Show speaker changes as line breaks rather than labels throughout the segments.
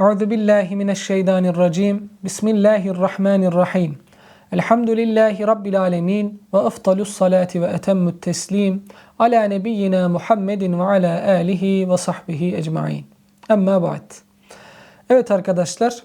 Euzu billahi mineşşeytanirracim. Bismillahirrahmanirrahim. Elhamdülillahi rabbil alamin ve efdalus salati ve etemmü't teslim ala nebiyyina Muhammedin ve ala alihi ve sahbihi ecmaîn. Amma ba'd. Evet arkadaşlar,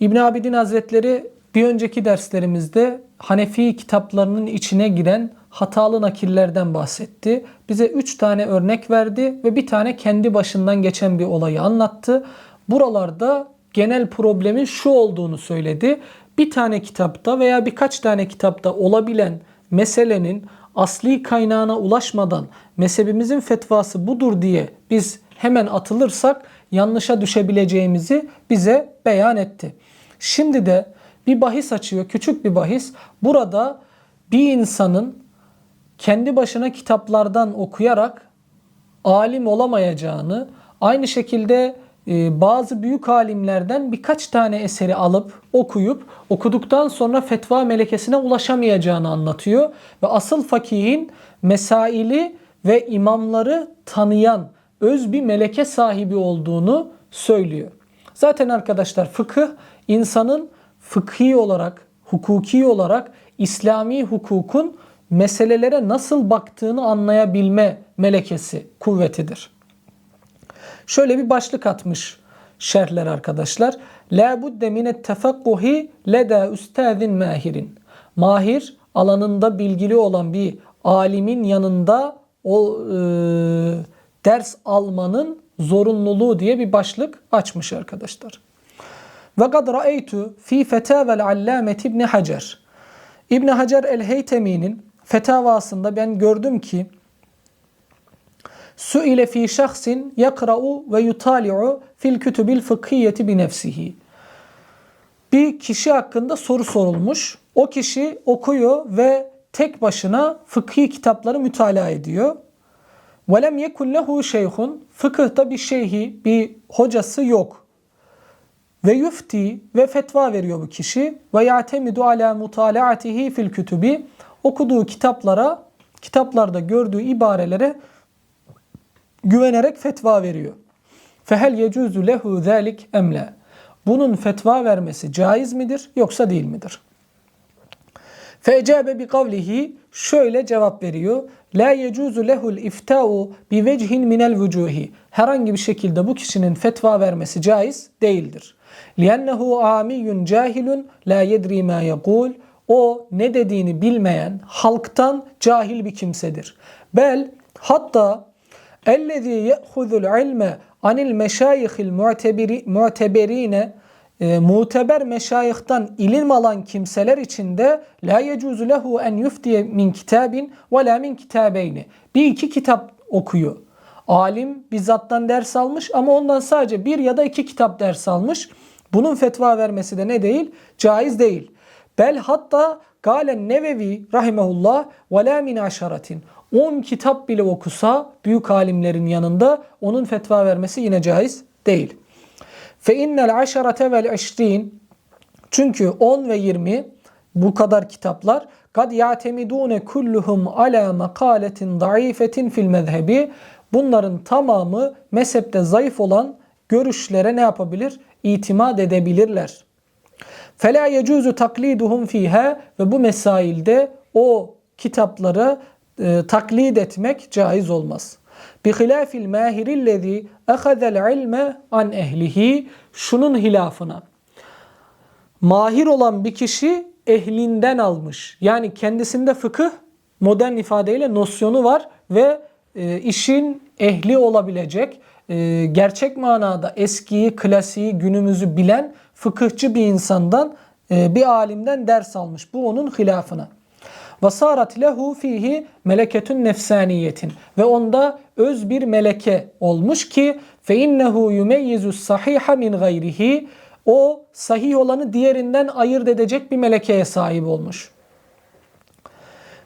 İbn Abidin Hazretleri bir önceki derslerimizde Hanefi kitaplarının içine giren hatalı nakillerden bahsetti. Bize üç tane örnek verdi ve bir tane kendi başından geçen bir olayı anlattı. Buralarda genel problemin şu olduğunu söyledi. Bir tane kitapta veya birkaç tane kitapta olabilen meselenin asli kaynağına ulaşmadan mezhebimizin fetvası budur diye biz hemen atılırsak yanlışa düşebileceğimizi bize beyan etti. Şimdi de bir bahis açıyor, küçük bir bahis. Burada bir insanın kendi başına kitaplardan okuyarak alim olamayacağını, aynı şekilde bazı büyük alimlerden birkaç tane eseri alıp okuyup okuduktan sonra fetva melekesine ulaşamayacağını anlatıyor ve asıl fakihin mesaili ve imamları tanıyan öz bir meleke sahibi olduğunu söylüyor. Zaten arkadaşlar fıkıh insanın fıkhi olarak, hukuki olarak İslami hukukun meselelere nasıl baktığını anlayabilme melekesi, kuvvetidir. Şöyle bir başlık atmış şerhler arkadaşlar. La budde minet tefakkuhi leda üstazin mahirin. Mahir alanında bilgili olan bir alimin yanında o e, ders almanın zorunluluğu diye bir başlık açmış arkadaşlar. Ve kad ra'eytu fi fetavel allamet İbn Hacer. İbn Hacer el-Heytemi'nin fetavasında ben gördüm ki Suile fi şahsin yakra'u ve yutali'u fil kütübil fıkhiyeti bi nefsihi. Bir kişi hakkında soru sorulmuş. O kişi okuyor ve tek başına fıkhi kitapları mütalaa ediyor. وَلَمْ يَكُنْ لَهُ şeyhun Fıkıhta bir şeyhi, bir hocası yok. Ve yufti ve fetva veriyor bu kişi. Ve ya'temidu ala mutalaatihi fil kütübi. Okuduğu kitaplara, kitaplarda gördüğü ibarelere güvenerek fetva veriyor. Fehel yecuzu lehu zalik emle. Bunun fetva vermesi caiz midir yoksa değil midir? Fecabe bi kavlihi şöyle cevap veriyor. La yecuzu lehul ifta'u bi vecihin minel vücuhi. Herhangi bir şekilde bu kişinin fetva vermesi caiz değildir. Liennehu amiyun cahilun la yedri ma yekul. O ne dediğini bilmeyen halktan cahil bir kimsedir. Bel hatta ellezî ye'huzul ilme anil meşayihil mu'teberine e, muteber meşayihtan ilim alan kimseler için de la yecuzu lehu en yuftiye min kitabin ve la min kitabeyni. Bir iki kitap okuyor. Alim bizzattan ders almış ama ondan sadece bir ya da iki kitap ders almış. Bunun fetva vermesi de ne değil? Caiz değil. Bel hatta Galen Nevevi rahimehullah ve la min aşaratin. 10 kitap bile okusa büyük alimlerin yanında onun fetva vermesi yine caiz değil. Fe innel aşarate vel eşrin çünkü 10 ve 20 bu kadar kitaplar kad yatemidune kulluhum ala makaletin daifetin fil mezhebi bunların tamamı mezhepte zayıf olan görüşlere ne yapabilir? İtimat edebilirler. Fela yecuzu takliduhum fiha ve bu mesailde o kitapları e, taklit etmek caiz olmaz. Bi hilafil mahirillezî ahazel ilme an ehlihi şunun hilafına. Mahir olan bir kişi ehlinden almış. Yani kendisinde fıkıh modern ifadeyle nosyonu var ve e, işin ehli olabilecek, e, gerçek manada eskiyi, klasiği, günümüzü bilen fıkıhçı bir insandan, e, bir alimden ders almış. Bu onun hilafına. Vasarat lehu fihi meleketun nefsaniyetin ve onda öz bir meleke olmuş ki fe innehu yumeyyizu sahiha min gayrihi o sahih olanı diğerinden ayırt edecek bir melekeye sahip olmuş.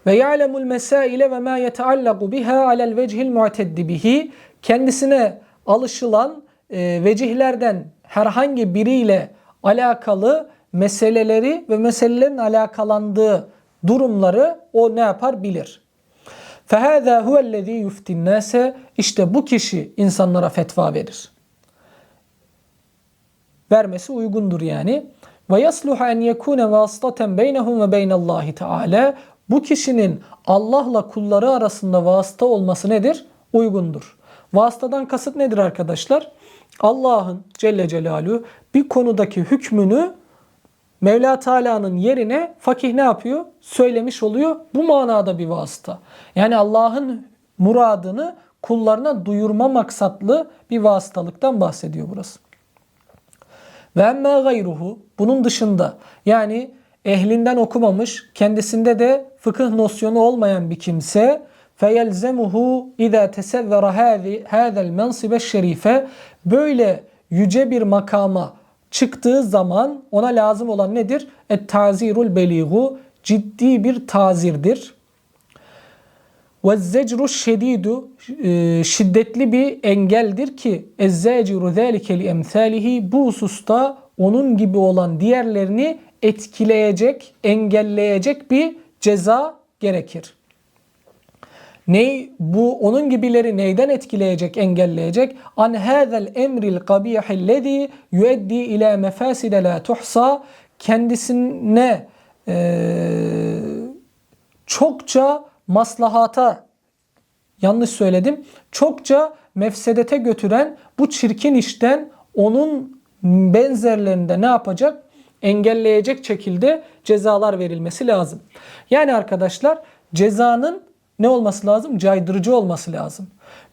Ve ya'lemul mesaile ve ma yeteallaku biha alel vechil mu'teddi kendisine alışılan e, vecihlerden herhangi biriyle alakalı meseleleri ve meselelerin alakalandığı durumları o ne yapar bilir. فَهَذَا هُوَ الَّذ۪ي يُفْتِ النَّاسَ İşte bu kişi insanlara fetva verir. vermesi uygundur yani. Ve yasluhu en yekune vasıtaten beynehum ve beynallahi teala. Bu kişinin Allah'la kulları arasında vasıta olması nedir? Uygundur. Vasıtadan kasıt nedir arkadaşlar? Allah'ın Celle Celaluhu bir konudaki hükmünü Mevla Teala'nın yerine fakih ne yapıyor? Söylemiş oluyor. Bu manada bir vasıta. Yani Allah'ın muradını kullarına duyurma maksatlı bir vasıtalıktan bahsediyor burası. Ve emme gayruhu bunun dışında yani ehlinden okumamış, kendisinde de fıkıh nosyonu olmayan bir kimse feyelzemuhu tesevvera hâzi hâzel mensibe şerife böyle yüce bir makama çıktığı zaman ona lazım olan nedir? Et tazirul beligu ciddi bir tazirdir. Ve zecru şedidu şiddetli bir engeldir ki ezzeciru zâlike li emsâlihi bu hususta onun gibi olan diğerlerini etkileyecek, engelleyecek bir ceza gerekir. Ney bu onun gibileri neyden etkileyecek, engelleyecek? An hadal emril kabihellezî yueddi ila mefaside la tuhsa kendisine eee çokça maslahata yanlış söyledim. Çokça mefsedete götüren bu çirkin işten onun benzerlerinde ne yapacak? Engelleyecek şekilde cezalar verilmesi lazım. Yani arkadaşlar cezanın ne olması lazım? Caydırıcı olması lazım.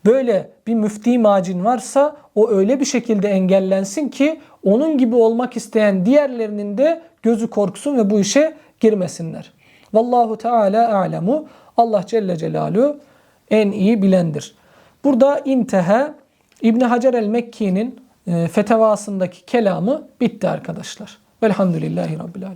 Böyle bir müfti macin varsa o öyle bir şekilde engellensin ki onun gibi olmak isteyen diğerlerinin de gözü korksun ve bu işe girmesinler. Vallahu Teala alemu. Allah Celle Celaluhu en iyi bilendir. Burada intehe İbn Hacer el-Mekki'nin e, fetavasındaki kelamı bitti arkadaşlar. Velhamdülillahi Rabbil Alemin.